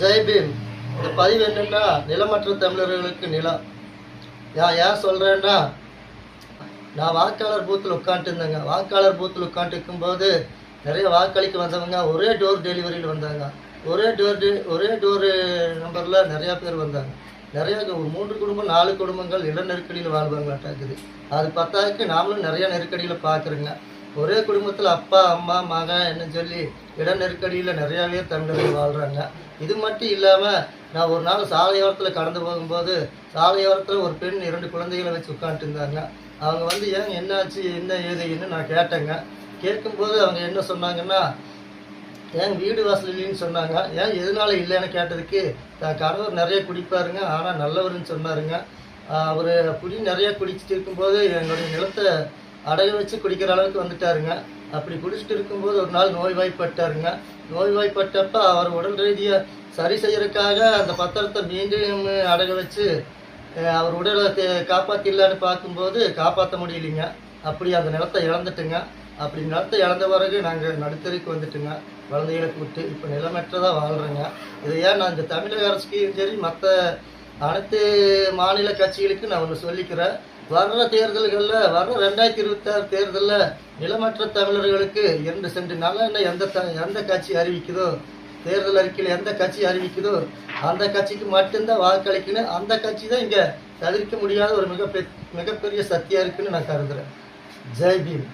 ஜெய் பீம் இந்த பதிவு என்னன்னா நிலமற்ற தமிழர்களுக்கு நிலம் நான் ஏன் சொல்கிறேன்னா நான் வாக்காளர் பூத்தில் உட்காந்துட்டு இருந்தேங்க வாக்காளர் பூத்தில் உட்காந்துட்டு இருக்கும்போது நிறைய வாக்களிக்க வந்தவங்க ஒரே டோர் டெலிவரியில் வந்தாங்க. ஒரே டோர் டெ ஒரே டோர் நம்பரில் நிறையா பேர் வந்தாங்க. நிறைய ஒரு மூன்று குடும்பம் நாலு குடும்பங்கள் இட நெருக்கடியில் வாழ்வாங்களாட்டாக்குது அது பத்தாதுக்கு நாமளும் நிறைய நெருக்கடியில் பார்க்குறோங்க. ஒரே குடும்பத்தில் அப்பா அம்மா மகன் என்னன்னு சொல்லி இட நெருக்கடியில் நிறையாவே தமிழர்கள் வாழ்கிறாங்க இது மட்டும் இல்லாமல் நான் ஒரு நாள் சாலையோரத்தில் கடந்து போகும்போது சாலையோரத்தில் ஒரு பெண் இரண்டு குழந்தைகளை வச்சு உட்காந்துட்டு இருந்தாங்க. அவங்க வந்து ஏன் என்னாச்சு? என்ன ஏதுன்னு நான் கேட்டேங்க. கேட்கும்போது அவங்க என்ன சொன்னாங்கன்னா ஏன் வீடு வாசல் இல்லைன்னு சொன்னாங்க. ஏன் எதனால இல்லைன்னு கேட்டதுக்கு தான் கணவர் நிறைய குடிப்பாருங்க. ஆனால் நல்லவருன்னு சொன்னாருங்க. அவர் குடி நிறைய குடிச்சிட்டு இருக்கும்போது எங்களுடைய நிலத்தை அடகு வச்சு குடிக்கிற அளவுக்கு வந்துட்டாருங்க. அப்படி குடிச்சிட்டு இருக்கும்போது ஒரு நாள் நோய்வாய்ப்பட்டாருங்க. நோய்வாய்ப்பட்டப்ப அவர் உடல் ரீதியாக சரி செய்யறதுக்காக அந்த பத்திரத்தை மீண்டும் அடகு வச்சு அவர் உடலை காப்பாற்றிடலான்னு பார்க்கும்போது காப்பாற்ற முடியலைங்க. அப்படி அந்த நிலத்தை இழந்துட்டுங்க. அப்படி நிலத்தை இழந்த பிறகு நாங்கள் நடுத்தருக்கு வந்துட்டுங்க. குழந்தைகளை கூப்பிட்டு இப்போ நிலமற்றதாக வாழ்கிறேங்க இதை ஏன் நான் இந்த தமிழக அரசுக்கும் சரி மற்ற அனைத்து மாநில கட்சிகளுக்கு நான் ஒன்று சொல்லிக்கிறேன். வர்ற தேர்தல்களில் வர்ற ரெண்டாயிரத்தி இருபத்தாறு தேர்தலில் நிலமற்ற தமிழர்களுக்கு இரண்டு சென்று நலனை எந்த த எந்த கட்சி அறிவிக்குதோ தேர்தல் அறிக்கையில் எந்த கட்சி அறிவிக்குதோ அந்த கட்சிக்கு மட்டும்தான் வாக்களிக்கணும் அந்த கட்சி தான் இங்கே தவிர்க்க முடியாத ஒரு மிகப்பெ மிகப்பெரிய சக்தியாக இருக்குன்னு நான் கருதுகிறேன் ஜெய் பீம்.